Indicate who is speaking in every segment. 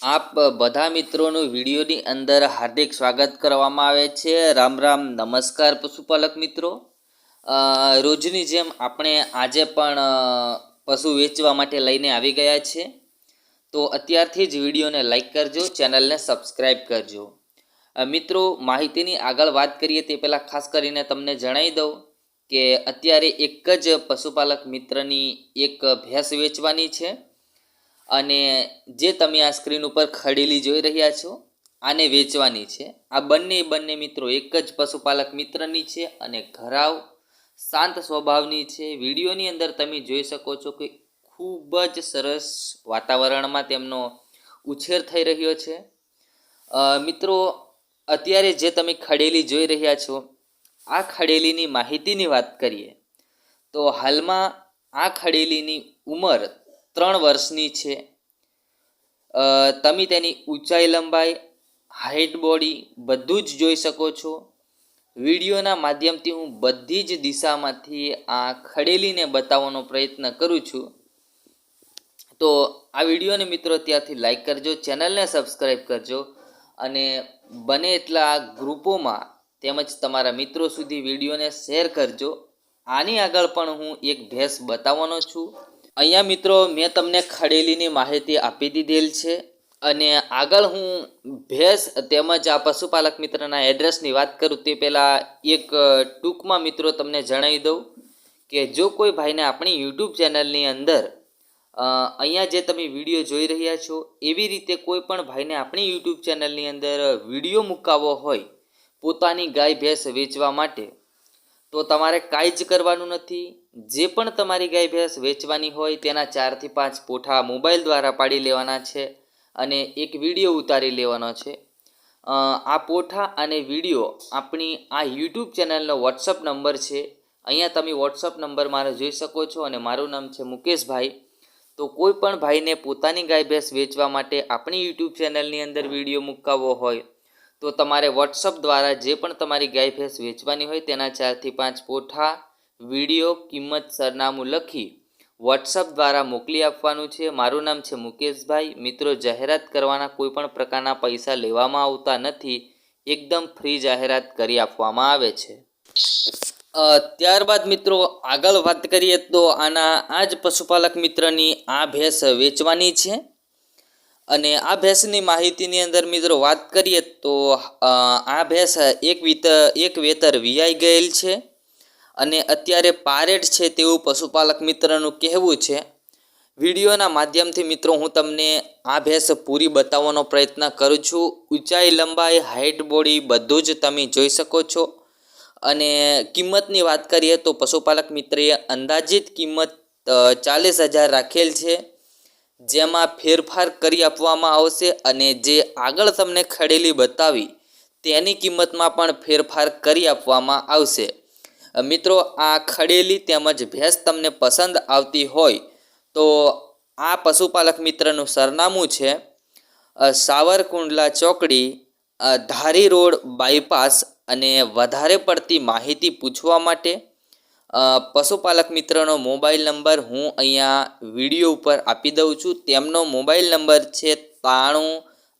Speaker 1: આપ બધા મિત્રોનું વિડીયોની અંદર હાર્દિક સ્વાગત કરવામાં આવે છે. રામ રામ, નમસ્કાર પશુપાલક મિત્રો. રોજની જેમ આપણે આજે પણ પશુ વેચવા માટે લઈને આવી ગયા છે. તો અત્યારથી જ વિડીયોને લાઇક કરજો, ચેનલને સબસ્ક્રાઈબ કરજો. મિત્રો, માહિતીની આગળ વાત કરીએ તે પહેલાં ખાસ કરીને તમને જણાવી દઉં કે અત્યારે એક જ પશુપાલક મિત્રની એક ભેંસ વેચવાની છે. અને જે તમે આ સ્ક્રીન ઉપર ખડેલી જોઈ રહ્યા છો, આને વેચવાની છે. આ બંને બંને મિત્રો એક જ પશુપાલક મિત્રની છે અને ઘરાવ શાંત સ્વભાવની છે. વિડીયોની અંદર તમે જોઈ શકો છો કે ખૂબ જ સરસ વાતાવરણમાં તેમનો ઉછેર થઈ રહ્યો છે. મિત્રો, અત્યારે જે તમે ખડેલી જોઈ રહ્યા છો, આ ખડેલીની માહિતીની વાત કરીએ, તો હાલમાં આ ખડેલીની ઉંમર ત્રણ વર્ષની છે. તમે તેની ઊંચાઈ લંબાઈ હાઇટ બોડી બધું જ જોઈ શકો છો. વિડીયોના માધ્યમથી હું બધી જ દિશામાંથી આ ખડેલીને બતાવવાનો પ્રયત્ન કરું છું. તો આ વિડીયોને મિત્રો ત્યાંથી લાઈક કરજો, ચેનલને સબસ્ક્રાઈબ કરજો અને બને એટલા ગ્રુપોમાં તેમજ તમારા મિત્રો સુધી વિડીયોને શેર કરજો. આની આગળ પણ હું એક ભેંસ બતાવવાનો છું. અહીંયા મિત્રો મેં તમને ખડેલીની માહિતી આપી દીધેલ છે અને આગળ હું ભેંસ તેમજ આ પશુપાલક મિત્રના એડ્રેસની વાત કરું તે પહેલાં એક ટૂંકમાં મિત્રો તમને જણાવી દઉં કે જો કોઈ ભાઈને આપણી યુટ્યુબ ચેનલની અંદર અહીંયા જે તમે વીડિયો જોઈ રહ્યા છો, એવી રીતે કોઈ પણ ભાઈને આપણી યુટ્યુબ ચેનલની અંદર વીડિયો મુકાવવો હોય પોતાની ગાય ભેંસ વેચવા માટે તો તમારે કાંઈ જ કરવાનું નથી. જે પણ તમારી ગાય ભેંસ વેચવાની હોય તેના ચારથી પાંચ પોઠા મોબાઈલ દ્વારા પાડી લેવાના છે અને એક વીડિયો ઉતારી લેવાનો છે. આ પોઠા અને વીડિયો આપણી આ યુટ્યુબ ચેનલનો વોટ્સઅપ નંબર છે. અહીંયા તમે વોટ્સઅપ નંબર મારો જોઈ શકો છો અને મારું નામ છે મુકેશભાઈ. તો કોઈ પણ ભાઈને પોતાની ગાય ભેંસ વેચવા માટે આપણી યુટ્યુબ ચેનલની અંદર વીડિયો મૂકાવવો હોય તો તમારે વોટ્સઅપ દ્વારા જે પણ તમારી ગાય ભેંસ વેચવાની હોય તેના ચારથી પાંચ પોઠા, વીડિયો, કિંમત, સરનામું લખી વોટ્સઅપ દ્વારા મોકલી આપવાનું છે. મારું નામ છે મુકેશભાઈ. મિત્રો, જાહેરાત કરવાના કોઈ પણ પ્રકારના પૈસા લેવામાં આવતા નથી. એકદમ ફ્રી જાહેરાત કરી આપવામાં આવે છે. ત્યારબાદ મિત્રો, આગળ વાત કરીએ તો આના આ જ પશુપાલક મિત્રની આ ભેંસ વેચવાની છે. અને આ ભેંસની માહિતીની અંદર મિત્રો વાત કરીએ તો આ ભેંસ એક વીત, એક વેતર વિયાઈ ગયેલ છે અને અત્યારે પારેટ છે તેવું પશુપાલક મિત્રનું કહેવું છે. વિડીયોના માધ્યમથી મિત્રો હું તમને આ ભેંસ પૂરી બતાવવાનો પ્રયત્ન કરું છું. ઊંચાઈ, લંબાઈ હાઇટ બોડી બધું જ તમે જોઈ શકો છો. અને કિંમતની વાત કરીએ તો પશુપાલક મિત્રએ અંદાજિત કિંમત ચાલીસ હજાર રાખેલ છે. જેમાં ફેરફાર કરી આપવામાં આવશે અને જે આગળ તમને ખડેલી બતાવી તેની કિંમતમાં પણ ફેરફાર કરી આપવામાં આવશે. મિત્રો, આ ખડેલી તેમજ ભેંસ તમને પસંદ આવતી હોય તો આ પશુપાલક મિત્રનું સરનામું છે સાવરકુંડલા ચોકડી ધારી રોડ બાયપાસ અને વધારે પડતી માહિતી પૂછવા માટે પશુપાલક મિત્રનો મોબાઈલ નંબર હું અહીંયા વીડિયો ઉપર આપી દઉં છું. તેમનો મોબાઈલ નંબર છે ત્રાણું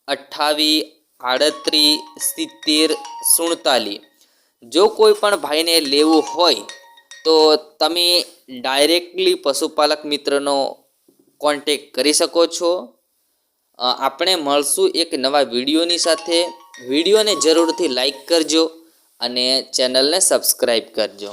Speaker 1: અઠ્ઠાવીસ આડત્રીસ સિત્તેર સુડતાલીસ. જો કોઈ પણ ભાઈને લેવું હોય તો તમે ડાયરેક્ટલી પશુપાલક મિત્રનો કોન્ટેક કરી શકો છો. આપણે મળશું એક નવા વિડીયોની સાથે. વિડીયોને જરૂરથી લાઈક કરજો અને ચેનલને સબસ્ક્રાઈબ કરજો.